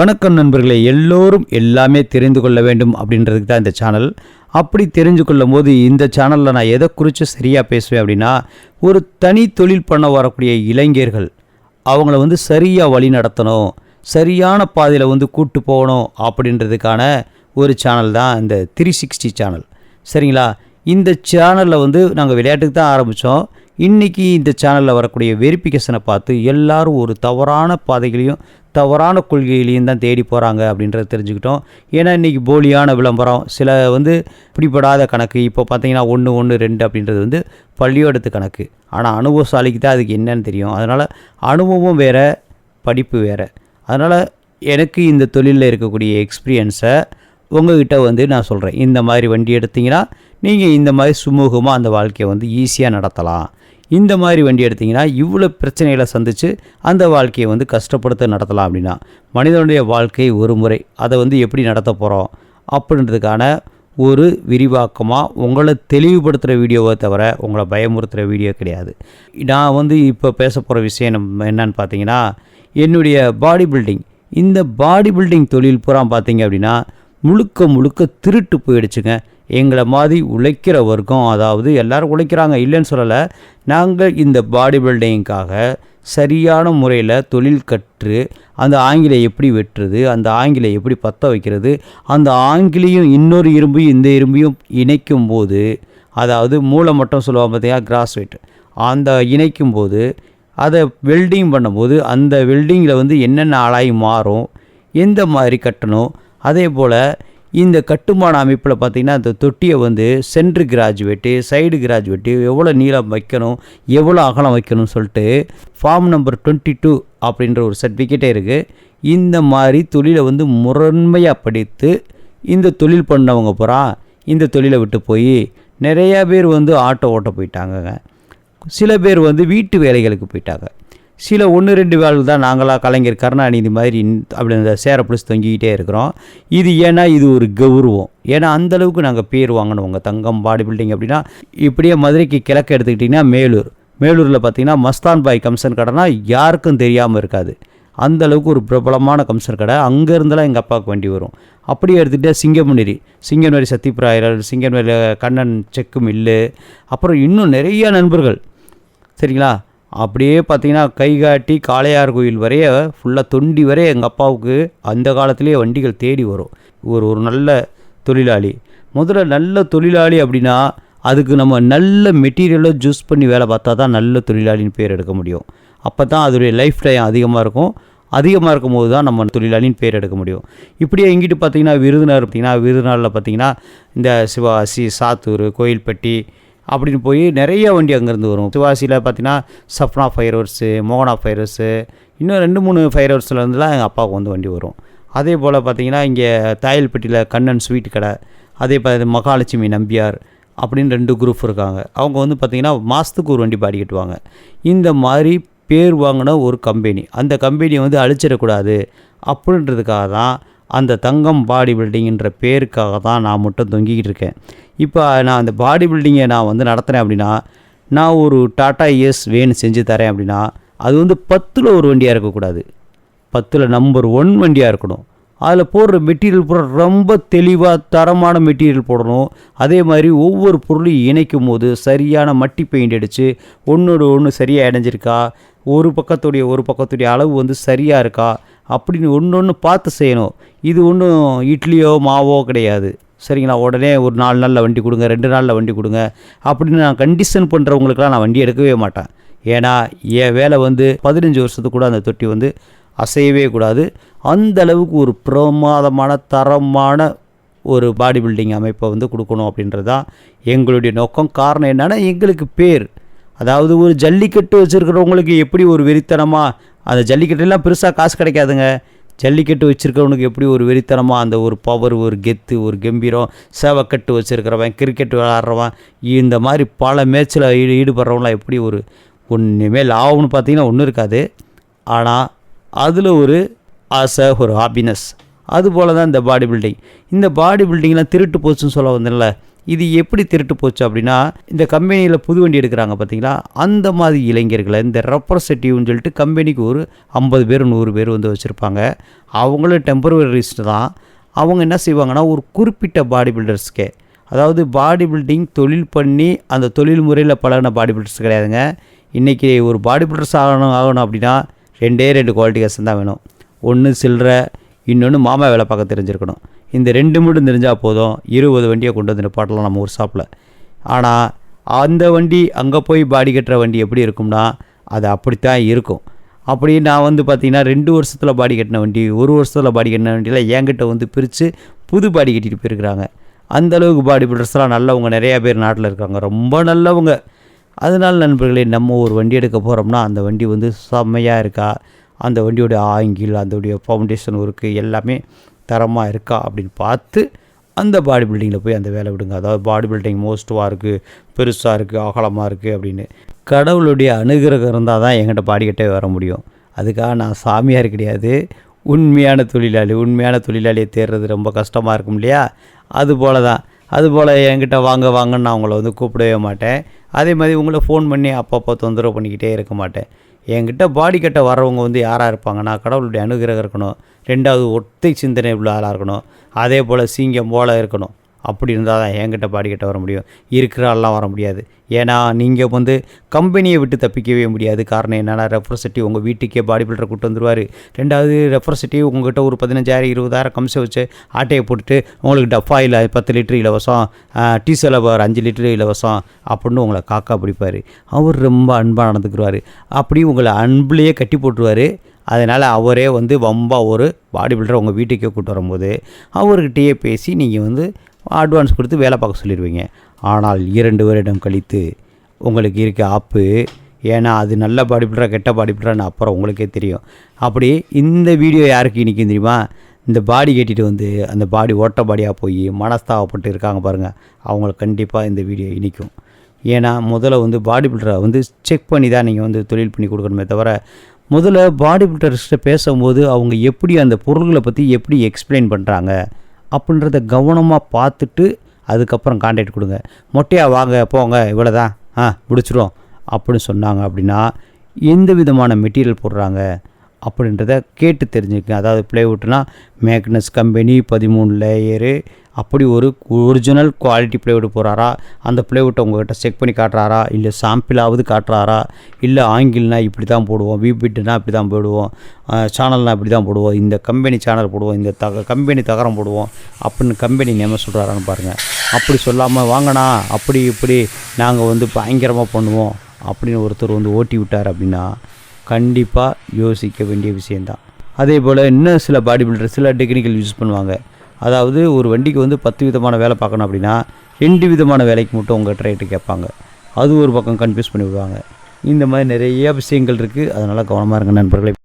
வணக்கம் நண்பர்களே எல்லோரும் எல்லாமே தெரிந்து கொள்ள வேண்டும் அப்படின்றதுக்கு தான் இந்த சேனல் அப்படி தெரிஞ்சு கொள்ளும் போது இந்த சேனலில் நான் எதை குறித்து சரியாக பேசுவேன் அப்படின்னா ஒரு தனி தொழில் பண்ண வரக்கூடிய இளைஞர்கள் அவங்கள வந்து சரியாக வழி நடத்தணும் சரியான பாதையில் வந்து கூட்டு போகணும் அப்படின்றதுக்கான ஒரு சேனல் தான் இந்த த்ரீ சிக்ஸ்டி சேனல் சரிங்களா? இந்த சேனலில் வந்து நாங்கள் விளையாட்டுக்கு தான் ஆரம்பித்தோம் இன்றைக்கி இந்த சேனலில் வரக்கூடிய வெரிஃபிகேஷனை பார்த்து எல்லாரும் ஒரு தவறான பாதைகளையும் தவறான கொள்கைகளையும் தான் தேடி போகிறாங்க அப்படின்றத தெரிஞ்சுக்கிட்டோம். ஏன்னா இன்றைக்கி போலியான விளம்பரம் சில வந்து பிடிபடாத கணக்கு இப்போ பார்த்தீங்கன்னா ஒன்று ஒன்று ரெண்டு அப்படின்றது வந்து பள்ளியோடத்து கணக்கு. ஆனால் அனுபவசாலிக்கு தான் அதுக்கு என்னன்னு தெரியும். அதனால் அனுபவம் வேறு படிப்பு வேறு. அதனால் எனக்கு இந்த தொழிலில் இருக்கக்கூடிய எக்ஸ்பீரியன்ஸை உங்கள்கிட்ட வந்து நான் சொல்கிறேன் இந்த மாதிரி வண்டி எடுத்தீங்கன்னா நீங்கள் இந்த மாதிரி சுமூகமாக அந்த வாழ்க்கையை வந்து ஈஸியாக நடத்தலாம். இந்த மாதிரி வண்டி எடுத்திங்கன்னா இவ்வளோ பிரச்சனைகளை சந்தித்து அந்த வாழ்க்கையை வந்து கஷ்டப்படுத்த நடத்தலாம் அப்படின்னா மனிதனுடைய வாழ்க்கை ஒரு முறை அதை வந்து எப்படி நடத்த போகிறோம் அப்படின்றதுக்கான ஒரு விரிவாக்கமாக உங்களை தெளிவுபடுத்துகிற வீடியோவை தவிர உங்களை பயமுறுத்துகிற வீடியோ கிடையாது. நான் வந்து இப்போ பேச போகிற விஷயம் நம்ம என்னன்னு பார்த்தீங்கன்னா என்னுடைய பாடி பில்டிங். இந்த பாடி பில்டிங் தொழில் பூரா பார்த்தீங்க அப்படின்னா முழுக்க முழுக்க திருட்டு போயிடுச்சுங்க. எங்களை மாதிரி உழைக்கிற வர்க்கம் அதாவது எல்லோரும் உழைக்கிறாங்க இல்லைன்னு சொல்லலை நாங்கள் இந்த பாடி பில்டிங்காக சரியான முறையில் தொழில் கற்று அந்த ஆங்கிலை எப்படி வெட்டுறது அந்த ஆங்கிலை எப்படி பற்ற வைக்கிறது அந்த ஆங்கிலையும் இன்னொரு இரும்பையும் இந்த இரும்பையும் இணைக்கும் போது அதாவது மூளை மட்டும் சொல்லுவாங்க பார்த்தீங்கன்னா கிராஸ் வெயிட் அந்த இணைக்கும் போது அதை வெல்டிங் பண்ணும்போது அந்த வெல்டிங்கில் வந்து என்னென்ன ஆளாகி மாறும் எந்த மாதிரி கட்டணும் அதே போல் இந்த கட்டுமான அமைப்பில் பார்த்திங்கன்னா அந்த தொட்டியை வந்து சென்ட்ரு கிராஜுவேட்டு சைடு கிராஜுவேட்டு எவ்வளோ நீளம் வைக்கணும் எவ்வளோ அகலம் வைக்கணும்னு சொல்லிட்டு ஃபார்ம் நம்பர் டுவெண்ட்டி டூ அப்படின்ற ஒரு சர்டிஃபிகேட்டே இருக்குது இந்த மாதிரி தொழிலை வந்து முரண்மையாக படித்து இந்த தொழில் பண்ணவங்க பூரா இந்த தொழிலை விட்டு போய் நிறையா பேர் வந்து ஆட்டோ ஓட்ட போயிட்டாங்கங்க. சில பேர் வந்து வீட்டு வேலைகளுக்கு போயிட்டாங்க. சில ஒன்று ரெண்டு வேலை தான் நாங்களாக கலைஞர் கருணாநிதி மாதிரி அப்படி இந்த சேரை பிடிச்சி தொங்கிக்கிட்டே இருக்கிறோம். இது ஏன்னா இது ஒரு கௌரவம். ஏன்னா அந்தளவுக்கு நாங்கள் பேர் வாங்கினவங்க தங்கம் பாடி பில்டிங் அப்படின்னா இப்படியே மதுரைக்கு கிழக்கு எடுத்துக்கிட்டிங்கன்னா மேலூர். மேலூரில் பார்த்தீங்கன்னா மஸ்தான் பாய் கம்சன் கடைனா யாருக்கும் தெரியாமல் இருக்காது. அந்த அளவுக்கு ஒரு பிரபலமான கம்சன் கடை. அங்கே இருந்தெல்லாம் எங்கள் அப்பாவுக்கு வண்டி வரும். அப்படியே எடுத்துகிட்டே சிங்கமுனேரி சிங்கநேரி சத்தியபிராயர் சிங்கநேரி கண்ணன் செக்கு மில்லு அப்புறம் இன்னும் நிறைய நண்பர்கள். சரிங்களா? அப்படியே பார்த்தீங்கன்னா கைகாட்டி காளையார் கோயில் வரைய ஃபுல்லாக தொண்டி வரைய எங்கள் அப்பாவுக்கு அந்த காலத்துலேயே வண்டிகள் தேடி வரும். ஒரு ஒரு நல்ல தொழிலாளி. முதல்ல நல்ல தொழிலாளி அப்படின்னா அதுக்கு நம்ம நல்ல மெட்டீரியலை ஜூஸ் பண்ணி வேலை பார்த்தா தான் நல்ல தொழிலாளின்னு பேர் எடுக்க முடியும். அப்போ தான் அதோடைய லைஃப் டைம் அதிகமாக இருக்கும். அதிகமாக இருக்கும் போது தான் நம்ம தொழிலாளின்னு பேர் எடுக்க முடியும். இப்படியே இங்கிட்டு பார்த்தீங்கன்னா விருதுநகர் பார்த்தீங்கன்னா விருதுநகரில் பார்த்திங்கன்னா இந்த சிவாசி சாத்தூர் கோயில்பட்டி அப்படின்னு போய் நிறைய வண்டி அங்கேருந்து வரும். சிவாசியில் பார்த்தீங்கன்னா சப்னா ஃபயர் ஹவர்ஸு மோகனா ஃபயர் ஹவர்ஸு இன்னும் ரெண்டு மூணு ஃபயர் ஹவர்ஸ்லேருந்துலாம் எங்கள் அப்பாவுக்கு வந்து வண்டி வரும். அதே போல் பார்த்தீங்கன்னா இங்கே தாயல்பட்டியில் கண்ணன் ஸ்வீட் கடை அதே பார்த்து மகாலட்சுமி நம்பியார் அப்படின்னு ரெண்டு குரூப் இருக்காங்க. அவங்க வந்து பார்த்திங்கன்னா மாதத்துக்கு ஒரு வண்டி பாடி கட்டுவாங்க. இந்த மாதிரி பேர் வாங்கின ஒரு கம்பெனி அந்த கம்பெனியை வந்து அழிச்சிடக்கூடாது அப்படின்றதுக்காக தான் அந்த தங்கம் பாடி பில்டிங்கிற பேருக்காக தான் நான் மட்டும் தொங்கிக்கிட்டு இருக்கேன். இப்போ நான் அந்த பாடி பில்டிங்கை நான் வந்து நடத்துகிறேன் அப்படின்னா நான் ஒரு டாட்டா ஏஸ் வேன் செஞ்சு தரேன் அப்படின்னா அது வந்து பத்தில் ஒரு வண்டியாக இருக்கக்கூடாது. பத்தில் நம்பர் ஒன் வண்டியாக இருக்கணும். அதில் போடுற மெட்டீரியல் பூரா ரொம்ப தெளிவாக தரமான மெட்டீரியல் போடணும். அதே மாதிரி ஒவ்வொரு பொருளையும் இணைக்கும் போது சரியான மட்டி பெயிண்ட் அடித்து ஒன்றோடு ஒன்று சரியாக இணைஞ்சிருக்கா? ஒரு பக்கத்துடைய ஒரு பக்கத்துடைய அளவு வந்து சரியாக இருக்கா? அப்படின்னு ஒன்று ஒன்று பார்த்து செய்யணும். இது ஒன்றும் இட்லியோ மாவோ கிடையாது. சரிங்களா? உடனே ஒரு நாலு நாளில் வண்டி கொடுங்க ரெண்டு நாளில் வண்டி கொடுங்க அப்படின்னு நான் கண்டிஷன் பண்ணுறவங்களுக்குலாம் நான் வண்டி எடுக்கவே மாட்டேன். ஏன்னா என் வேலை வந்து பதினஞ்சு வருஷத்துக்கு கூட அந்த தொட்டி வந்து அசையவே கூடாது. அந்த அளவுக்கு ஒரு பிரமாதமான தரமான ஒரு பாடி பில்டிங் அமைப்பை வந்து கொடுக்கணும் அப்படின்றது தான் எங்களுடைய நோக்கம். காரணம் என்னென்னா எங்களுக்கு பேர். அதாவது ஒரு ஜல்லிக்கட்டு வச்சுருக்கிறவங்களுக்கு எப்படி ஒரு வெறித்தனமாக அந்த ஜல்லிக்கட்டுலாம் பெருசாக காசு கிடைக்காதுங்க. ஜல்லிக்கட்டு வச்சுருக்கிறவனுக்கு எப்படி ஒரு வெறித்தனமாக அந்த ஒரு பவர் ஒரு கெத்து ஒரு கம்பீரம் சேவக்கட்டு வச்சுருக்கிறவன் கிரிக்கெட் விளாட்றவன் இந்த மாதிரி பல மேட்ச்சில் ஈடு ஈடுபடுறவங்களாம் எப்படி ஒரு ஒன்றுமே லாபம்னு பார்த்தீங்கன்னா ஒன்றும் இருக்காது. ஆனால் அதில் ஒரு ஆசை ஒரு ஹாப்பினஸ் அதுபோல் தான் இந்த பாடி பில்டிங் இந்த பாடி பில்டிங்லாம் திருட்டு போச்சுன்னு சொல்ல வந்தேன்ல. இது எப்படி திருட்டு போச்சு அப்படின்னா இந்த கம்பெனியில் புது வண்டி எடுக்கிறாங்க பார்த்தீங்களா அந்த மாதிரி இளைஞர்களை இந்த ரெப்ரசன்டேட்டிவ்னு சொல்லிட்டு கம்பெனிக்கு ஒரு ஐம்பது பேர் நூறு பேர் வந்து வச்சுருப்பாங்க. அவங்களும் டெம்பரவரிஸ்ட் தான். அவங்க என்ன செய்வாங்கன்னா ஒரு குறிப்பிட்ட பாடி பில்டர்ஸ்க்கே அதாவது பாடி பில்டிங் தொழில் பண்ணி அந்த தொழில் முறையில் பழகின பாடி பில்டர்ஸ் கிடையாதுங்க. இன்றைக்கி ஒரு பாடி பில்டர்ஸ் ஆகணும் ஆகணும் அப்படின்னா ரெண்டே ரெண்டு குவாலிட்டிகேஷன் தான் வேணும். ஒன்று சில்லற இன்னொன்று மாமா வேலை பார்க்க தெரிஞ்சிருக்கணும். இந்த ரெண்டு மட்டும் தெரிஞ்சால் போதும். இருபது வண்டியை கொண்டு வந்து நிப்பாட்டலாம் நம்ம ஒரு ஷாப்பில் ஆனால் அந்த வண்டி அங்கே போய் பாடி கட்டுற வண்டி எப்படி இருக்கும்னா அது அப்படித்தான் இருக்கும். அப்படி நான் வந்து பார்த்திங்கன்னா ரெண்டு வருஷத்தில் பாடி கட்டின வண்டி ஒரு வருஷத்தில் பாடி கட்டின வண்டியில் என்கிட்ட வந்து பிரித்து புது பாடி கட்டிட்டு போயிருக்கிறாங்க. அந்த அளவுக்கு பாடி பில்டர்ஸ்லாம் நல்லவங்க நிறையா பேர் நாட்டில் இருக்காங்க. ரொம்ப நல்லவங்க. அதனால் நண்பர்களே நம்ம ஒரு வண்டி எடுக்க போகிறோம்னா அந்த வண்டி வந்து செம்மையாக இருக்கா? அந்த வண்டியோட ஆங்கிள் அதோடைய ஃபவுண்டேஷன் ஒர்க்கு எல்லாமே தரமாக இருக்கா அப்படின்னு பார்த்து அந்த பாடி பில்டிங்கில் போய் அந்த வேலை விடுங்க. அதாவது பாடி பில்டிங் மோஸ்ட்டுவாக இருக்குது பெருசாக இருக்குது அகலமாக இருக்குது அப்படின்னு. கடவுளுடைய அனுகிரகம் இருந்தால் தான் எங்கிட்ட பாடிக்கிட்டே வர முடியும். அதுக்காக நான் சாமியார் கிடையாது. உண்மையான தொழிலாளி உண்மையான தொழிலாளியை தேடுறது ரொம்ப கஷ்டமாக இருக்கும் இல்லையா? அது போல தான் அதுபோல் என்கிட்ட வாங்க வாங்கன்னு நான் உங்களை வந்து கூப்பிடவே மாட்டேன். அதே மாதிரி உங்களை ஃபோன் பண்ணி அப்பப்போ தொந்தரவு பண்ணிக்கிட்டே இருக்க மாட்டேன். என்கிட்ட பாடி கட்ட வர்றவங்க வந்து யாராக இருப்பாங்கன்னா கடவுளுடைய அனுகிரகம் இருக்கணும். ரெண்டாவது ஒத்தை சிந்தனை உள்ள ஆளாக இருக்கணும். அதே போல் சீங்கம் போல் இருக்கணும். அப்படி இருந்தால் தான் என்கிட்ட பாடிக்கிட்ட வர முடியும். இருக்கிறாலாம் வர முடியாது. ஏன்னா நீங்கள் வந்து கம்பெனியை விட்டு தப்பிக்கவே முடியாது. காரணம் என்னென்னா ரெப்ரசன்டேட்டிவ் உங்கள் வீட்டுக்கே பாடி பில்டர் கூட்டு வந்துருவார். ரெண்டாவது ரெப்ரசன்டேட்டிவ் உங்கள்கிட்ட ஒரு பதினஞ்சாயிரம் இருபதாயிரம் கம்சை வச்சு ஆட்டையை போட்டுட்டு உங்களுக்கு டப்பா இல்லை பத்து லிட்டர் இலவசம் டீ செலவர் அஞ்சு லிட்டர் இலவசம் அப்படின்னு உங்களை காக்கா பிடிப்பார். அவர் ரொம்ப அன்பாக நடந்துக்கிறார் அப்படி உங்களை அன்புலேயே கட்டி போட்டுருவார். அதனால் அவரே வந்து ரொம்ப ஒரு பாடி பில்டரை உங்கள் வீட்டுக்கே கூப்பிட்டு வரும்போது அவர்கிட்டயே பேசி நீங்கள் வந்து அட்வான்ஸ் கொடுத்து வேலை பார்க்க சொல்லிடுவீங்க ஆனால் இரண்டு வருடம் கழித்து உங்களுக்கு இருக்க ஆப்பு ஏன்னா அது நல்ல பாடி பில்டரா கெட்ட பாடி பில்டரான்னு அப்புறம் உங்களுக்கே தெரியும். அப்படி இந்த வீடியோ யாருக்கு இன்றைக்கும் தெரியுமா? இந்த பாடி கட்டிட்டு வந்து அந்த பாடி ஓட்ட பாடியாக போய் மனஸ்தாவப்பட்டு இருக்காங்க பாருங்கள் அவங்களுக்கு கண்டிப்பாக இந்த வீடியோ இனிக்கும். ஏன்னா முதல்ல வந்து பாடி பில்டரை வந்து செக் பண்ணி தான் நீங்கள் வந்து தொழில் பண்ணி கொடுக்கணுமே தவிர முதல்ல பாடி பில்டர்ஸ்கிட்ட பேசும்போது அவங்க எப்படி அந்த பொருள்களை பற்றி எப்படி எக்ஸ்பிளைன் பண்ணுறாங்க அப்படின்றத கவனமாக பார்த்துட்டு அதுக்கப்புறம் கான்டாக்ட் கொடுங்க. மொட்டையாக வாங்க போங்க இவ்வளோ தான் ஆ பிடிச்சிரும் அப்படின்னு சொன்னாங்க அப்படின்னா எந்த விதமான மெட்டீரியல் போடுறாங்க? அப்படின்றத கேட்டு தெரிஞ்சுக்கங்க. அதாவது ப்ளைவுட்னா மேக்னஸ் கம்பெனி பதிமூணு லேயரு அப்படி ஒரு ஒரிஜினல் குவாலிட்டி ப்ளைவுட் போகிறாரா அந்த ப்ளைவுட்டை உங்கள்கிட்ட செக் பண்ணி காட்டுறாரா? இல்லை சாம்பிளாவது காட்டுறாரா? இல்லை ஆங்கிள்னா இப்படி தான் போடுவோம் விபிட்னா இப்படி தான் போடுவோம் சேனல்னால் இப்படி தான் போடுவோம் இந்த கம்பெனி சேனல் போடுவோம் இந்த தக கம்பெனி தகரம் போடுவோம் அப்படின்னு கம்பெனி நேம சொல்கிறாரான்னு பாருங்கள் அப்படி சொல்லாமல் வாங்கண்ணா அப்படி இப்படி நாங்கள் வந்து பயங்கரமாக பண்ணுவோம் அப்படின்னு ஒருத்தர் வந்து ஓட்டி விட்டார் அப்படின்னா கண்டிப்பாக யோசிக்க வேண்டிய விஷயந்தான் அதே போல் இன்னும் சில பாடி பில்டர் சில டெக்னிக்கல் யூஸ் பண்ணுவாங்க. அதாவது ஒரு வண்டிக்கு வந்து பத்து விதமான வேலை பார்க்கணும் அப்படின்னா ரெண்டு விதமான வேலைக்கு மட்டும் உங்கள் ரேட்டு கேட்பாங்க. அது ஒரு பக்கம் கன்ஃபியூஸ் பண்ணி விடுவாங்க. இந்த மாதிரி நிறைய விஷயங்கள் இருக்குது அதனால் கவனமாக இருங்க நண்பர்களே.